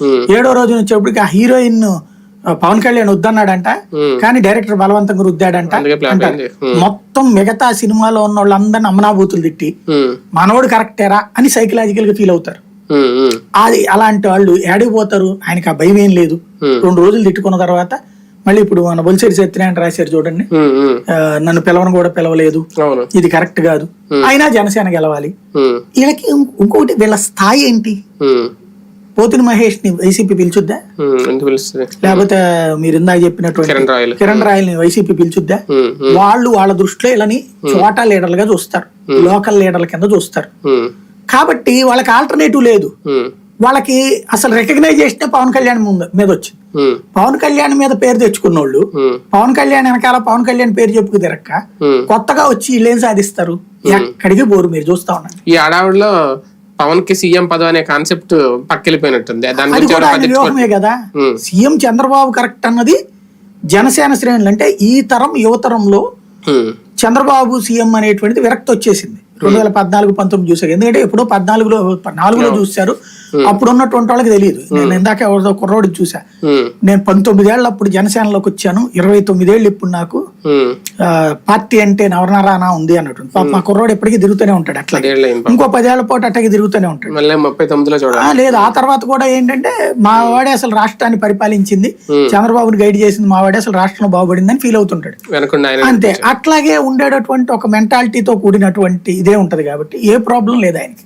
ఉమ్, ఏడో రోజు వచ్చేప్పటికి ఆ హీరోయిన్ పవన్ కళ్యాణ్ వద్దన్నాడంట. ఉమ్. కానీ డైరెక్టర్ బలవంతంగా రుద్దాడంట అంటారు. ఉమ్, మొత్తం మిగతా సినిమాలో ఉన్న వాళ్ళందరిని అమ్మనాబూతులు తిట్టి మనోడు కరెక్టేరా అని సైకలాజికల్గా ఫీల్ అవుతారు. అది అలాంటి వాళ్ళు ఏడిపోతారు ఆయనకి ఆ భయం ఏం లేదు. రెండు రోజులు తిట్టుకున్న తర్వాత మళ్ళీ ఇప్పుడు మన బొలిసేరి సత్యనారాయణ రాశారు చూడండి. నన్ను పిలవను కూడా పిలవలేదు. ఇది కరెక్ట్ కాదు. అయినా జనసేన గెలవాలి. వీళ్ళకి ఇంకొకటి వీళ్ళ స్థాయి ఏంటి? పోతిన మహేష్ని వైసీపీ పిలుచుద్దా? లేకపోతే మీరు ఇందాక చెప్పినటువంటి కిరణ్ రాయల్. ని వైసీపీ పిలుచుద్దా? వాళ్ళు వాళ్ళ దృష్టిలో ఇలాని చోటా లీడర్లుగా చూస్తారు. లోకల్ లీడర్ల కింద చూస్తారు. కాబట్టి వాళ్ళకి ఆల్టర్నేటివ్ లేదు. వాళ్ళకి అసలు రికగ్నైజేషన్ పవన్ కళ్యాణ్ ముందు వచ్చింది. పవన్ కళ్యాణ్ మీద పేరు తెచ్చుకున్నోళ్ళు పవన్ కళ్యాణ్ వెనకాల పవన్ కళ్యాణ్ పేరు చెప్పుకు తిరక్క. కొత్తగా వచ్చి వీళ్ళు ఏం సాధిస్తారు? ఎక్కడికి పోరు మీరు చూస్తా ఉండండి ఈ హడావుడిలో పవన్కి సీఎం పదవి అనే కాన్సెప్ట్ పక్కెళ్ళిపోయినట్టుంది దాని గురించి కదా? సీఎం చంద్రబాబు కరెక్ట్ అన్నది జనసేన శ్రేణులు. అంటే ఈ తరం యువతరంలో చంద్రబాబు సీఎం అనేటువంటిది విరక్తి వచ్చేసింది. రెండు వేల పద్నాలుగు పంతొమ్మిది చూసారు. ఎందుకంటే ఎప్పుడో పద్నాలుగులో నాలుగులో చూశారు. అప్పుడు ఉన్నటువంటి వాళ్ళకి తెలియదు. నేను ఇందాక ఎవరిదో కుర్రోడికి చూసా నేను పంతొమ్మిదేళ్ళు అప్పుడు జనసేనలోకి వచ్చాను. ఇరవై తొమ్మిదేళ్ళు ఇప్పుడు నాకు. పార్టీ అంటే నవరనరానా ఉంది అన్నట్టు పాప మా కుర్రోడు ఎప్పటికీ తిరుగుతూనే ఉంటాడు అట్లా. ఇంకో పదేళ్ళ పాటు అట్టకి తిరుగుతూనే ఉంటాడు. మళ్ళీ ముప్పై తొమ్మిదిలో చూడాలి. ఆ, లేదు ఆ తర్వాత కూడా ఏంటంటే మా వాడే అసలు రాష్ట్రాన్ని పరిపాలించింది. చంద్రబాబుని గైడ్ చేసింది మా వాడే అసలు రాష్ట్రం బాగుపడిందని ఫీల్ అవుతుంటాడు. అంతే. అట్లాగే ఉండేటటువంటి ఒక మెంటాలిటీతో కూడినటువంటి ఇదే ఉంటది కాబట్టి ఏ ప్రాబ్లం లేదు ఆయనకి.